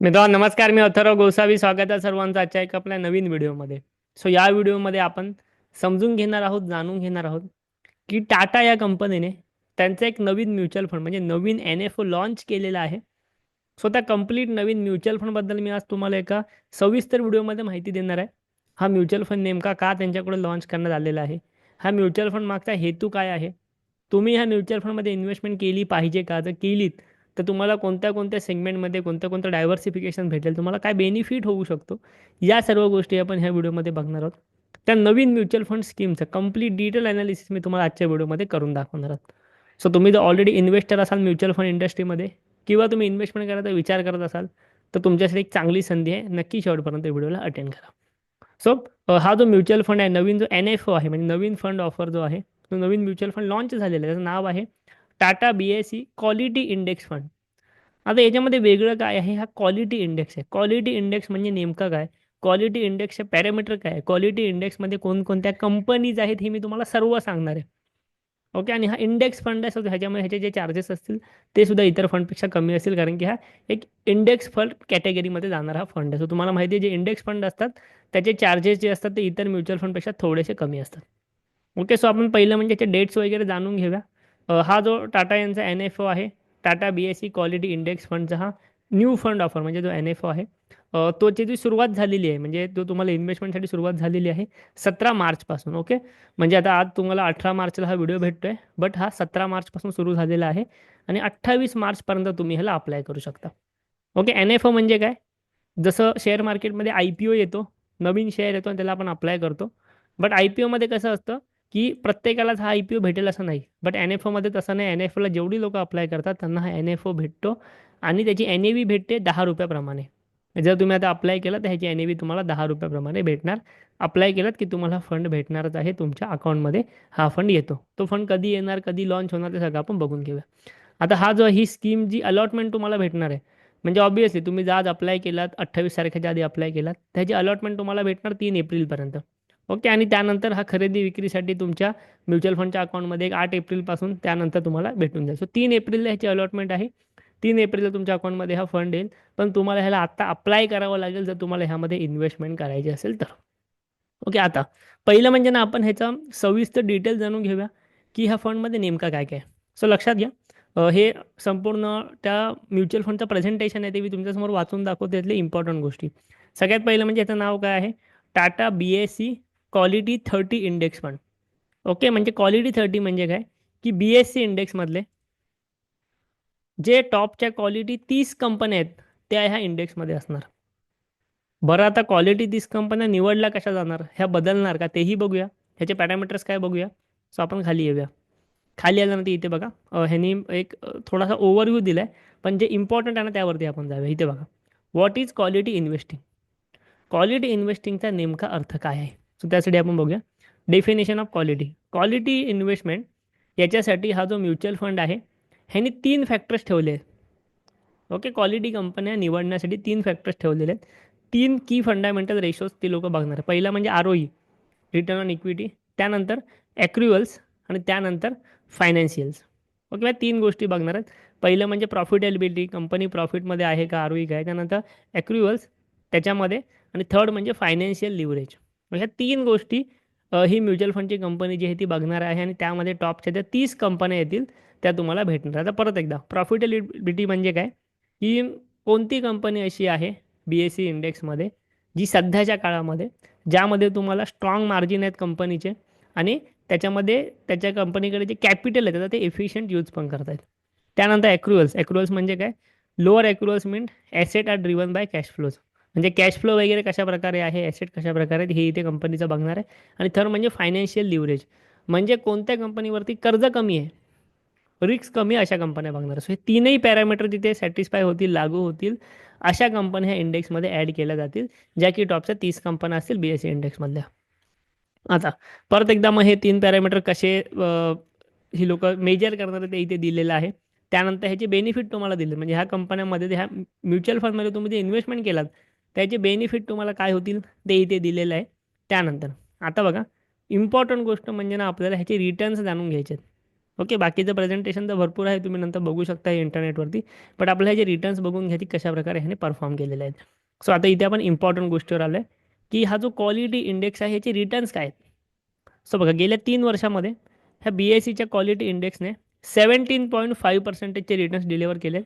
मित्रांनो नमस्कार मी अथर्व गोसावी. स्वागत आहे सर्वांचं आजच्या एक आपल्या नवीन व्हिडिओमध्ये. सो या व्हिडिओमध्ये आपण समजून घेणार आहोत जाणून घेणार आहोत की टाटा या कंपनीने त्यांचं एक नवीन म्युच्युअल फंड म्हणजे नवीन एन एफ ओ लॉन्च केलेला आहे. सो त्या कंप्लीट नवीन म्युच्युअल फंडबद्दल मी आज तुम्हाला एका सविस्तर व्हिडिओमध्ये माहिती देणार आहे. हा म्युच्युअल फंड नेमका का त्यांच्याकडे लॉन्च करण्यात आलेला आहे? हा म्युच्युअल फंड मागचा हेतू काय आहे? तुम्ही ह्या म्युच्युअल फंडमध्ये इन्व्हेस्टमेंट केली पाहिजे का? जर केलीत तर तुम्हाला कोणत्या कोणत्या सेगमेंटमध्ये कोणत्या कोणत्या डायव्हर्सिफिकेशन भेटेल तुम्हाला काय बेनिफिट होऊ शकतो या सर्व गोष्टी आपण ह्या व्हिडिओमध्ये बघणार आहोत. त्या नवीन म्युच्युअल फंड स्कीमचं कंप्लीट डिटेल अनालिसिस मी तुम्हाला आजच्या व्हिडिओमध्ये करून दाखवणार आहोत. सो तुम्ही जर ऑलरेडी इन्व्हेस्टर असाल म्युच्युअल फंड इंडस्ट्रीमध्ये किंवा तुम्ही इन्व्हेस्टमेंट करायचा विचार करत असाल तर तुमच्यासाठी एक चांगली संधी आहे. नक्की शेवटपर्यंत व्हिडिओला अटेंड करा. सो हा जो म्युच्युअल फंड आहे नवीन जो एन एफ ओ आहे म्हणजे नवीन फंड ऑफर जो आहे तो नवीन म्युच्युअल फंड लॉन्च झालेला आहे. त्याचं नाव आहे Tata B S E quality index fund आता याच्यामध्ये वेगळं काय आहे? हा क्वालिटी इंडेक्स आहे. क्वालिटी इंडेक्स म्हणजे नेमकं काय? क्वालिटी इंडेक्सचे पॅरामीटर काय आहे? क्वालिटी इंडेक्समध्ये कोणकोणत्या कंपनीज आहेत हे मी तुम्हाला सर्व सांगणार आहे. ओके आणि हा इंडेक्स फंड आहे. सो ह्याच्यामध्ये ह्याचे जे चार्जेस असतील ते सुद्धा इतर फंडपेक्षा कमी असतील. कारण की हा एक इंडेक्स फंड कॅटेगरीमध्ये जाणारा हा फंड आहे. सो तुम्हाला माहिती आहे जे इंडेक्स फंड असतात त्याचे चार्जेस जे असतात ते इतर म्युच्युअल फंडपेक्षा थोडेसे कमी असतात. ओके सो आपण पहिलं म्हणजे याचे डेट्स वगैरे जाणून घेऊया. हा जो टाटा यांचा एन एफ ओ आहे Tata B S E quality index फंडचा हा न्यू फंड ऑफर म्हणजे जो एन एफ ओ आहे. तोची जी सुरुवात झालेली आहे म्हणजे तो तुम्हाला इन्व्हेस्टमेंटसाठी सुरुवात झालेली आहे सतरा मार्चपासून ओके? म्हणजे आता आज तुम्हाला अठरा मार्चला हा व्हिडिओ भेटतो आहे बट हा सतरा मार्चपासून सुरू झालेला आहे आणि अठ्ठावीस मार्चपर्यंत तुम्ही ह्याला अप्लाय करू शकता. ओके एन एफ ओ म्हणजे काय? जसं शेअर मार्केटमध्ये आय पी ओ येतो नवीन शेअर येतो आणि त्याला आपण अप्लाय करतो. बट आय पी ओमध्ये कसं असतं? की प्रत्येकालाच हा आय पी ओ भेटेल असं नाही. बट एन एफ ओमध्ये तसं नाही. एन एफ ओला जेवढी लोकं अप्लाय करतात त्यांना हा एन एफ ओ भेटतो. आणि त्याची एन ए व्ही भेटते दहा रुपयाप्रमाणे. जर तुम्ही आता अप्लाय केलं तर ह्याची एन ए व्ही तुम्हाला दहा रुपयाप्रमाणे भेटणार. अप्लाय केलं की तुम्हाला फंड भेटणारच आहे. तुमच्या अकाउंटमध्ये हा फंड येतो. तो फंड कधी येणार कधी लॉन्च होणार ते सगळं आपण बघून घेऊया. आता हा जो ही स्कीम जी अलॉटमेंट तुम्हाला भेटणार आहे म्हणजे ऑब्वियसली तुम्ही जर आज अप्लाय केलात अठ्ठावीस तारखेच्या आधी अप्लाय केलात त्याची अलॉटमेंट तुम्हाला भेटणार तीन एप्रिलपर्यंत. ओके आणि त्यानंतर हा खरेदी विक्रीसाठी तुमच्या म्युच्युअल फंडच्या अकाउंटमध्ये एक आठ एप्रिलपासून त्यानंतर तुम्हाला भेटून जाईल. सो तीन एप्रिलला ह्याची अलॉटमेंट आहे. तीन एप्रिलला तुमच्या अकाउंटमध्ये हा फंड येईल. पण तुम्हाला ह्याला आत्ता अप्लाय करावं लागेल जर तुम्हाला ह्यामध्ये इन्व्हेस्टमेंट करायची असेल तर. ओके आता पहिलं म्हणजे ना आपण ह्याचा सविस्तर डिटेल जाणून घेऊया की ह्या फंडमध्ये नेमका काय काय सो लक्षात घ्या. हे संपूर्ण त्या म्युच्युअल फंडचं प्रेझेंटेशन आहे ते मी तुमच्यासमोर वाचून दाखवते त्यातले इम्पॉर्टंट गोष्टी. सगळ्यात पहिलं म्हणजे याचं नाव काय आहे? Tata B S E quality thirty index fund okay म्हणजे क्वालिटी थर्टी म्हणजे काय? की बी एस सी इंडेक्समधले जे टॉपच्या क्वालिटी तीस कंपन्या आहेत त्या ह्या इंडेक्समध्ये असणार. बरं आता क्वालिटी तीस कंपन्या निवडल्या कशा जाणार? ह्या बदलणार का? तेही बघूया. ह्याचे पॅरामीटर्स काय बघूया? सो आपण खाली येऊया. खाली आल्यानंतर इथे बघा. ह्यांनी एक थोडासा ओव्हरव्ह्यू दिला आहे पण जे इम्पॉर्टंट आहे ना त्यावरती आपण जाऊया. इथे बघा. What is quality investing quality इन्व्हेस्टिंगचा नेमका अर्थ काय आहे? सो त्यासाठी आपण बघूया. Definition of quality quality investment याच्यासाठी हा जो म्युच्युअल फंड आहे ह्यांनी तीन फॅक्टर्स ठेवले आहेत. ओके क्वालिटी कंपन्या निवडण्यासाठी तीन फॅक्टर्स ठेवलेले आहेत. तीन की फंडामेंटल रेशोज ती लोकं बघणार पहिला म्हणजे आर ओई रिटर्न ऑन इक्विटी त्यानंतर ॲक्रुअल्स आणि त्यानंतर फायनान्शियल्स ओके तीन गोष्टी बघणार आहेत. पहिलं म्हणजे प्रॉफिटेबिलिटी कंपनी प्रॉफिटमध्ये आहे का आर ओई काय त्यानंतर ॲक्रुअल्स त्याच्यामध्ये आणि थर्ड म्हणजे फायनान्शियल लिव्हरेज ह्या तीन गोष्टी ही म्युच्युअल फंडची कंपनी जी आहे ती बघणार आहे आणि त्यामध्ये टॉपच्या ज्या तीस कंपन्या येतील त्या तुम्हाला भेटणार. आता परत एकदा प्रॉफिटेबिलिटी म्हणजे काय? की कोणती कंपनी अशी आहे बी एस सी इंडेक्समध्ये जी सध्याच्या काळामध्ये ज्यामध्ये तुम्हाला स्ट्रॉंग मार्जिन आहेत कंपनीचे आणि त्याच्यामध्ये त्याच्या कंपनीकडे जे कॅपिटल आहे ते एफिशियंट यूज पण करत त्यानंतर ॲक्रुअल्स ॲक्रुअल्स म्हणजे काय? Lower accruals mean asset are driven by cash flows म्हणजे कॅश फ्लो वगैरे कशा प्रकारे आहे ॲसेट कशा प्रकारे आहेत हे इथे कंपनीचं बघणार आहे. आणि थर्ड म्हणजे फायनान्शियल लिव्हरेज म्हणजे कोणत्या कंपनीवरती कर्ज कमी आहे रिक्स कमी अशा कंपन्या बघणार. सो हे तीनही पॅरामीटर तिथे सॅटिस्फाय होतील लागू होतील अशा कंपन्या ह्या इंडेक्समध्ये ॲड केल्या जातील ज्या की टॉपच्या तीस कंपन्या असतील बी एस सी इंडेक्समधल्या आता परत एकदा मग हे तीन पॅरामीटर कसे ही लोक मेजर करणार ते इथे दिलेलं आहे. त्यानंतर ह्याचे बेनिफिट तुम्हाला दिले. म्हणजे ह्या कंपन्यांमध्ये ह्या म्युच्युअल फंडमध्ये तुम्ही जे इन्व्हेस्टमेंट केलात त्याचे बेनिफिट तुम्हाला काय होतील? ते इथे दिलेलं आहे. त्यानंतर आता बघा इम्पॉर्टंट गोष्ट म्हणजे ना आपल्याला ह्याचे रिटर्न्स जाणून घ्यायचे आहेत. ओके बाकीचं प्रेझेंटेशन तर भरपूर आहे तुम्ही नंतर बघू शकता इंटरनेटवरती बट आपल्याला ह्याचे रिटर्न्स बघून घ्या कशाप्रकारे ह्याने परफॉर्म केलेले आहेत. सो आता इथे आपण इम्पॉर्टंट गोष्टीवर आलो आहे की हा जो क्वालिटी इंडेक्स आहे ह्याचे रिटर्न्स काय आहेत? सो बघा गेल्या तीन वर्षामध्ये ह्या बी एस सीच्या क्वालिटी इंडेक्सने सेवन्टीन पॉईंट फाईव्ह पर्सेंटेजचे रिटर्न्स डिलिव्हर केले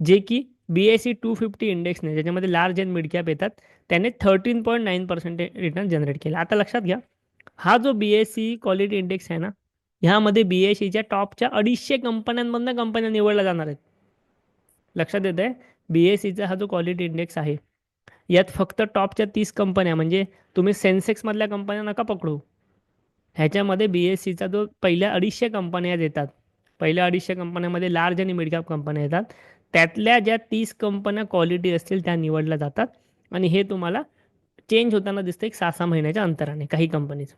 जे की B S E two fifty इंडेक्सने ज्याच्यामध्ये लार्ज अँड मिड कॅप येतात त्याने thirteen point nine percent return generate केला. आता लक्षात घ्या हा जो B S E quality index आहे ना ह्यामध्ये बी एस सीच्या टॉपच्या अडीचशे कंपन्यांमधनं कंपन्या निवडल्या जाणार आहेत. लक्षात येत आहे बी एस सीचा हा जो क्वालिटी इंडेक्स आहे यात फक्त टॉपच्या तीस कंपन्या म्हणजे तुम्ही सेन्सेक्समधल्या कंपन्या नका पकडू. ह्याच्यामध्ये बी एस सीचा जो पहिल्या अडीचशे कंपन्या येतात पहिल्या अडीचशे कंपन्यामध्ये लार्ज आणि मिडकॅप कंपन्या येतात त्यातल्या ज्या तीस कंपन्या क्वालिटी असतील त्या निवडल्या जातात. आणि हे तुम्हाला चेंज होताना दिसतं एक सहा सहा महिन्याच्या अंतराने काही कंपनीचं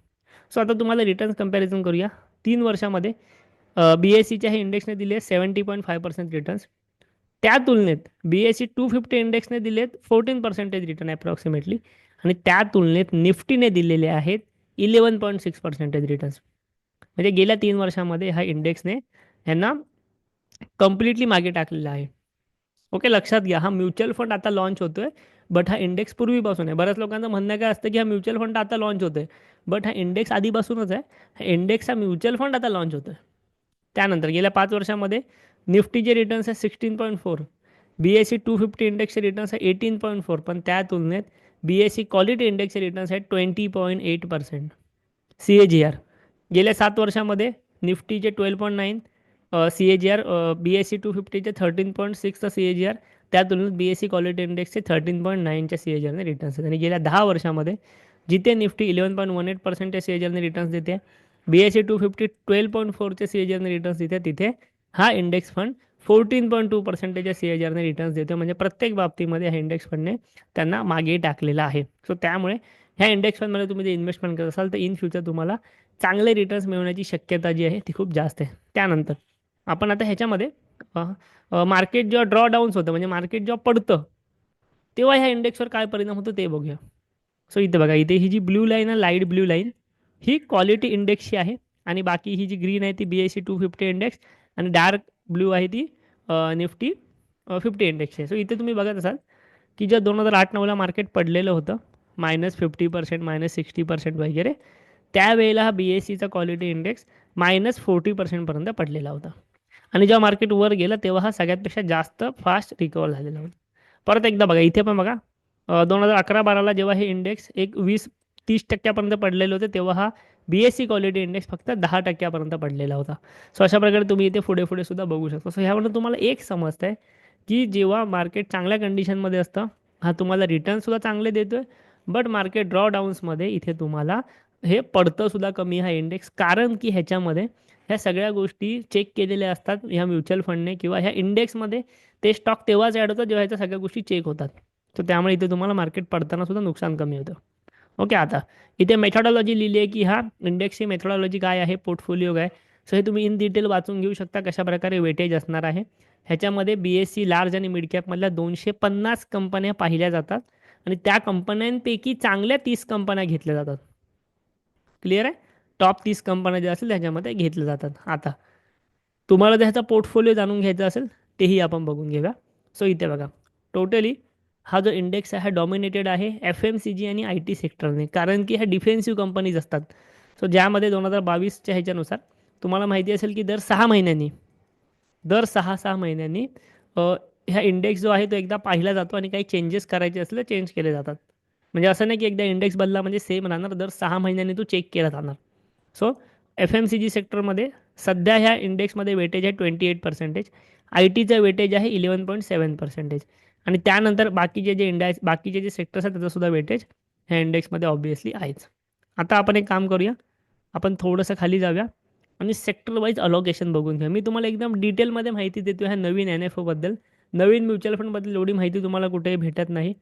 सो आता तुम्हाला रिटर्न्स कंपॅरिझन करूया. तीन वर्षामध्ये बी एस सीच्या हे इंडेक्सने दिले seventy point five percent returns त्या तुलनेत B S E two fifty इंडेक्सने दिलेत फोर्टीन पर्सेंटेज रिटर्न अप्रॉक्सिमेटली आणि त्या तुलनेत निफ्टीने दिलेले आहेत eleven point six percentage returns म्हणजे गेल्या तीन वर्षामध्ये ह्या इंडेक्सने ह्यांना कम्प्लिटली मागे टाकलेला आहे. ओके लक्षात घ्या. हा म्युच्युअल फंड आता लॉन्च होतोय बट हा इंडेक्स पूर्वीपासून आहे. बऱ्याच लोकांचं म्हणणं काय असतं की हा म्युच्युअल फंड आता लॉन्च होतोय बट हा इंडेक्स आधीपासूनच आहे. हा इंडेक्स हा म्युच्युअल फंड आता लॉन्च होतोय. त्यानंतर गेल्या पाच वर्षामध्ये निफ्टीचे रिटर्न्स आहे sixteen point four B S E two fifty इंडेक्सचे returns आहे एटीन पॉईंट फोर पण त्या तुलनेत बी एस सी क्वालिटी इंडेक्सचे रिटर्न्स आहेत twenty point eight percent C A G R गेल्या सात वर्षामध्ये निफ्टीचे twelve point nine C A G R B S E two फिफ्टीचे thirteen point सिक्सचा सी ए जी आर त्या तुलनेत बी एस सी क्वालिटी इंडेक्सचे thirteen point नाईनच्या C A G आरने returns आहेत आणि गेल्या दहा वर्षामध्ये जिथे Nifty eleven point one eight पर्सेंटच्या C A G आरने रिटर्न्स देते B S E two fifty twelve point फोरच्या C A G आरने रिटर्न्स देते तिथे हा index fund fourteen point two पर्सेंटेजच्या C A G आरने रिटर्न्स देतो म्हणजे प्रत्येक बाबतीमध्ये ह्या इंडेक्स फंडने त्यांना मागे टाकलेला आहे. सो त्यामुळे ह्या इंडेक्स फंडमध्ये तुम्ही जे इन्व्हेस्टमेंट करत असाल तर इन फ्युचर तुम्हाला चांगले रिटर्न्स मिळवण्याची शक्यता जी आहे ती खूप जास्त आहे. त्यानंतर आपण आता ह्याच्यामध्ये मार्केट जेव्हा ड्रॉ डाऊन्स होतं म्हणजे मार्केट जेव्हा पडतं तेव्हा ह्या इंडेक्सवर काय परिणाम होतो ते बघूया. सो इथे बघा इथे ही जी ब्ल्यू लाईन आहे लाइट ब्ल्यू लाईन ही क्वालिटी इंडेक्सची आहे आणि बाकी ही जी ग्रीन आहे ती B S E two fifty index आणि डार्क ब्ल्यू आहे ती निफ्टी फिफ्टी इंडेक्स आहे. सो इथे तुम्ही बघत असाल की ज्या दोन हजार आठ नऊला मार्केट पडलेलं होतं minus fifty percent minus sixty percent वगैरे त्यावेळेला हा बी एस सीचा क्वालिटी इंडेक्स मायनस फोर्टी पर्सेंटपर्यंत पडलेला होता. आणि जेव्हा मार्केट वर गेलं तेव्हा हा सगळ्यातपेक्षा जास्त फास्ट रिकवर झालेला होता. परत एकदा बघा इथे पण बघा दोन हजार अकरा बाराला जेव्हा हे इंडेक्स एक वीस तीस टक्क्यापर्यंत पडलेले होते तेव्हा हा B S E quality index फक्त दहा टक्क्यापर्यंत पडलेला होता. सो अशा प्रकारे तुम्ही इथे पुढे पुढे सुद्धा बघू शकता. सो ह्यावरून तुम्हाला एक समजतं आहे की जेव्हा मार्केट चांगल्या कंडिशनमध्ये असतं हा तुम्हाला रिटर्नसुद्धा चांगले देतो आहे बट मार्केट ड्रॉ डाऊन्समध्ये इथे तुम्हाला हे पडतं सुद्धा कमी हा इंडेक्स कारण की ह्याच्यामध्ये ह्या सगळ्या गोष्टी चेक केलेल्या असतात ह्या म्युच्युअल फंडने किंवा ह्या इंडेक्समध्ये ते स्टॉक तेव्हाच ॲड होतं जेव्हा ह्याच्या सगळ्या गोष्टी चेक होतात. तर त्यामुळे इथे तुम्हाला मार्केट पडताना सुद्धा नुकसान कमी होतं. ओके आता इथे मेथॉडॉलॉजी लिहिली आहे की हा इंडेक्सची मेथॉडॉलॉजी काय आहे पोर्टफोलिओ काय? सो हे तुम्ही इन डिटेल वाचून घेऊ शकता कशा प्रकारे वेटेज असणार आहे. ह्याच्यामध्ये बी एस सी लार्ज आणि मिड कॅपमधल्या दोनशे पन्नास कंपन्या पाहिल्या जातात. आणि त्या कंपन्यांपैकी चांगल्या तीस कंपन्या घेतल्या जातात. क्लिअर आहे? टॉप तीस कंपन्या ज्या असेल त्याच्यामध्ये घेतल्या जातात. आता तुम्हाला त्याचा ह्याचा पोर्टफोलिओ जाणून घ्यायचा असेल तेही आपण बघून घेऊया. सो इथे बघा. टोटली हा जो इंडेक्स आहे हा डॉमिनेटेड आहे एफ एम सी जी आणि आय टी सेक्टरने कारण की ह्या डिफेन्सिव्ह कंपनीज असतात. सो ज्यामध्ये दोन हजार बावीसच्या ह्याच्यानुसार तुम्हाला माहिती असेल की दर सहा महिन्यांनी दर सहा सहा महिन्यांनी ह्या इंडेक्स जो आहे तो एकदा पाहिला जातो आणि काही चेंजेस करायचे असले चेंज केले जातात. म्हणजे असं नाही की एकदा इंडेक्स बदला म्हणजे सेम राहणार दर सहा महिन्यांनी तो चेक केला जाणार. So F M C G सेक्टरमध्ये सध्या ह्या इंडेक्समध्ये वेटेज आहे ट्वेंटी एट पर्सेंटेज आय टीचं वेटेज आहे इलेवन पॉईंट सेवन पर्सेंटेज आणि त्यानंतर बाकीचे जे इंडेक्स बाकीचे जे सेक्टर्स आहेत त्याचंसुद्धा वेटेज ह्या इंडेक्समध्ये ऑब्वियसली आहेच. आता आपण एक काम करूया. आपण थोडंसं खाली जाऊया आणि सेक्टर वाईज अलोकेशन बघून घ्या मी तुम्हाला एकदम डिटेलमध्ये माहिती देतो ह्या नवीन एन एफ ओबद्दल नवीन म्युच्युअल फंडबद्दल एवढी माहिती तुम्हाला कुठेही भेटत नाही.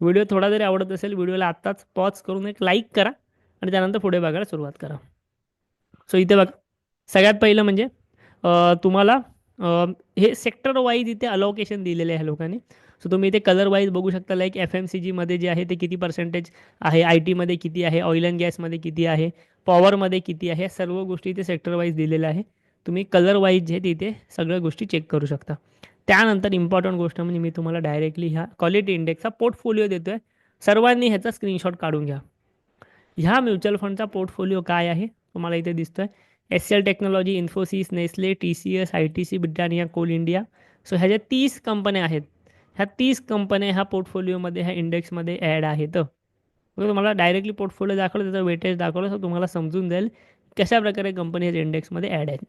व्हिडिओ थोडा जरी आवडत असेल व्हिडिओला आत्ताच पॉज करून एक लाईक करा आणि त्यानंतर पुढे बघायला सुरुवात करा. सो इथे बघा. सगळ्यात पहिलं म्हणजे तुम्हाला हे सेक्टर वाईज इथे अलोकेशन दिलेले आहे लोकांनी. सो तुम्ही इथे कलर वाईज बघू शकता लाईक एफ एम सी जीमध्ये जे आहे ते किती पर्सेंटेज आहे आय टीमध्ये किती आहे ऑइल अँड गॅसमध्ये किती आहे पॉवरमध्ये किती आहे सर्व गोष्टी इथे सेक्टर वाईज दिलेल्या आहे. तुम्ही कलर वाईज जे तिथे सगळ्या गोष्टी चेक करू शकता. त्यानंतर इम्पॉर्टंट गोष्ट म्हणजे मी तुम्हाला डायरेक्टली ह्या क्वालिटी इंडेक्सचा पोर्टफोलिओ देतो आहे सर्वांनी ह्याचा स्क्रीनशॉट काढून घ्या. ह्या म्युच्युअल फंडचा पोर्टफोलिओ काय आहे? तुम्हाला इथे दिसतोय. S L technology Infosys Nestle T C S I T C Britannia Coal India so ह्या ज्या तीस कंपन्या आहेत ह्या तीस कंपन्या ह्या पोर्टफोलिओमध्ये ह्या इंडेक्समध्ये ॲड आहेत. तुम्हाला डायरेक्टली पोर्टफोलिओ दाखवलं त्याचं वेटेज दाखवलं तर तुम्हाला समजून जाईल कशा प्रकारे कंपनी ह्या इंडेक्समध्ये ॲड आहेत.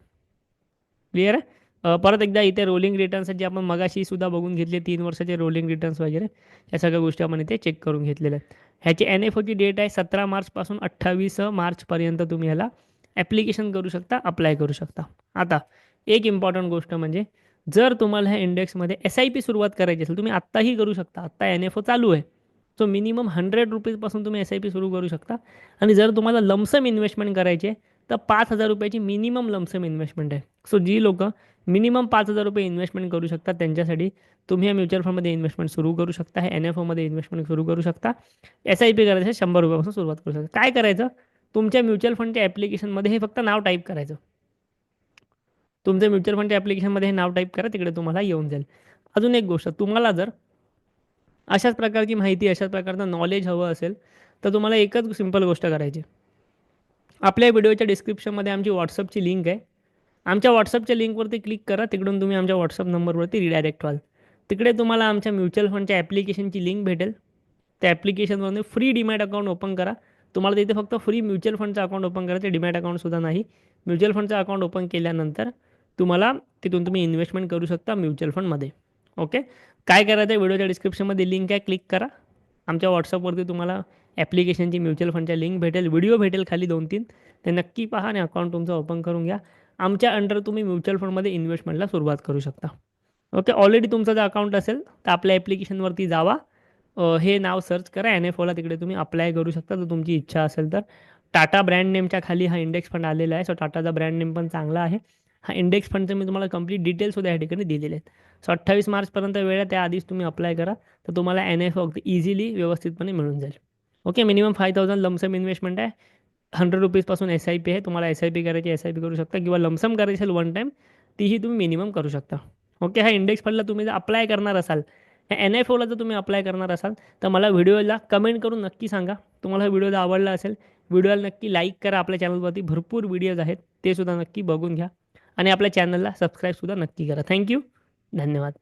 क्लिअर आहे परत एकदा इथे रोलिंग रिटर्न्स जे आपण मगाशी सुद्धा बघून घेतले तीन वर्षाचे रोलिंग रिटर्न्स वगैरे ह्या सगळ्या गोष्टी आपण इथे चेक करून घेतलेल्या आहेत. ह्याची एन एफ ओची डेट आहे सतरा मार्चपासून अठ्ठावीस मार्चपर्यंत तुम्ही ह्याला ॲप्लिकेशन करू शकता अप्लाय करू शकता. आता एक इम्पॉर्टंट गोष्ट म्हणजे जर तुम्हाला ह्या इंडेक्समध्ये एस आय पी सुरुवात करायची असेल तुम्ही आत्ताही करू शकता. आत्ता एन एफ ओ चालू आहे. सो मिनिमम हंड्रेड रुपीजपासून तुम्ही एस आय पी सुरू करू शकता. आणि जर तुम्हाला लमसम इन्व्हेस्टमेंट करायची आहे तर पाच हजार रुपयाची मिनिमम लमसम इन्व्हेस्टमेंट आहे. सो जी लोकं मिनिमम पाच हजार रुपये इन्व्हेस्टमेंट करू शकता. त्यांच्यासाठी तुम्ही या म्युच्युअल फंडमध्ये इन्व्हेस्टमेंट सुरू करू शकता. हे एन एफ ओमध्ये इन्व्हेस्टमेंट सुरू करू शकता. एस आय पी करायचं शंभर रुपयापासून सुरुवात करू शकता. काय करायचं? तुमच्या म्युच्युअल फंडच्या ॲप्लिकेशनमध्ये हे फक्त नाव टाईप करायचं. तुमच्या म्युच्युअल फंडच्या ॲप्लिकेशनमध्ये हे नाव टाईप करा. तिकडे तुम्हाला येऊन जाईल. अजून एक गोष्ट. तुम्हाला जर अशाच प्रकारची माहिती अशाच प्रकारचं नॉलेज हवं असेल तर तुम्हाला एकच सिंपल गोष्ट करायची. आपल्या व्हिडिओच्या डिस्क्रिप्शनमध्ये आमची व्हॉट्सअपची लिंक आहे. आमच्या व्हॉट्सअपच्या लिंकवरती क्लिक करा. तिकडून तुम्ही आमच्या व्हॉट्सअप नंबरवरती रिडायरेक्ट व्हाल. तिकडे तुम्हाला आमच्या म्युच्युअल फंडच्या ॲप्लिकेशनची लिंक भेटेल. त्या ॲप्लिकेशनवरून फ्री डिमॅट अकाउंट ओपन करा. तुम्हाला तिथे फक्त फ्री म्युच्युअल फंडचं अकाउंट ओपन करायचं. डिमॅट अकाउंटसुद्धा नाही. म्युच्युअल फंडचं अकाउंट ओपन केल्यानंतर तुम्हाला तिथून तुम्ही इन्व्हेस्टमेंट करू शकता म्युच्युअल फंडमध्ये ओके काय करायचं आहे व्हिडिओच्या डिस्क्रिप्शनमध्ये लिंक आहे. क्लिक करा. आमच्या व्हॉट्सअपवरती तुम्हाला ॲप्लिकेशनची म्युच्युअल फंडच्या लिंक भेटेल. व्हिडिओ भेटेल खाली दोन तीन ते नक्की पहा आणि अकाउंट तुमचं ओपन करून घ्या. आमच्या अंडर तुम्ही म्युच्युअल फंडमध्ये इन्व्हेस्टमेंटला सुरुवात करू शकता. ओके ऑलरेडी तुमचं जर अकाउंट असेल तर आपल्या ॲप्लिकेशनवरती जावा. हे नाव सर्च करा. एन एफ ओला तिकडे तुम्ही अप्लाय करू शकता. जर तुमची इच्छा असेल तर. टाटा ब्रँड नेमच्या खाली हा इंडेक्स फंड आलेला आहे. सो टाटाचा ब्रँड नेम पण चांगला आहे. हा इंडेक्स फंडचं मी तुम्हाला कंप्लीट डिटेल्ससुद्धा या ठिकाणी दिलेले आहेत. सो अठ्ठावीस मार्चपर्यंत वेळ आहे. त्याआधीच तुम्ही अप्लाय करा. तर तुम्हाला एन एफ ओ इझिली व्यवस्थितपणे मिळून जाईल. Okay minimum five thousand lump sum investment आहे. हंड्रेड रुपीजपासून एस आय पी आहे. तुम्हाला एस आय पी करायची एस आय पी करू शकता किंवा लमसम करायची असेल वन टाईम तीही तुम्ही मिनिमम करू शकता. ओके हा इंडेक्स फंडला तुम्ही जर अप्लाय करणार असाल ह्या एन एफ ओला जर तुम्ही अप्लाय करणार असाल तर मला व्हिडिओला कमेंट करून नक्की सांगा. तुम्हाला हा व्हिडिओ जर आवडला असेल व्हिडिओला नक्की लाईक करा. आपल्या चॅनलवरती भरपूर व्हिडिओज आहेत ते सुद्धा नक्की बघून घ्या. आणि आपल्या चॅनलला सबस्क्राईबसुद्धा नक्की करा. थँक्यू धन्यवाद.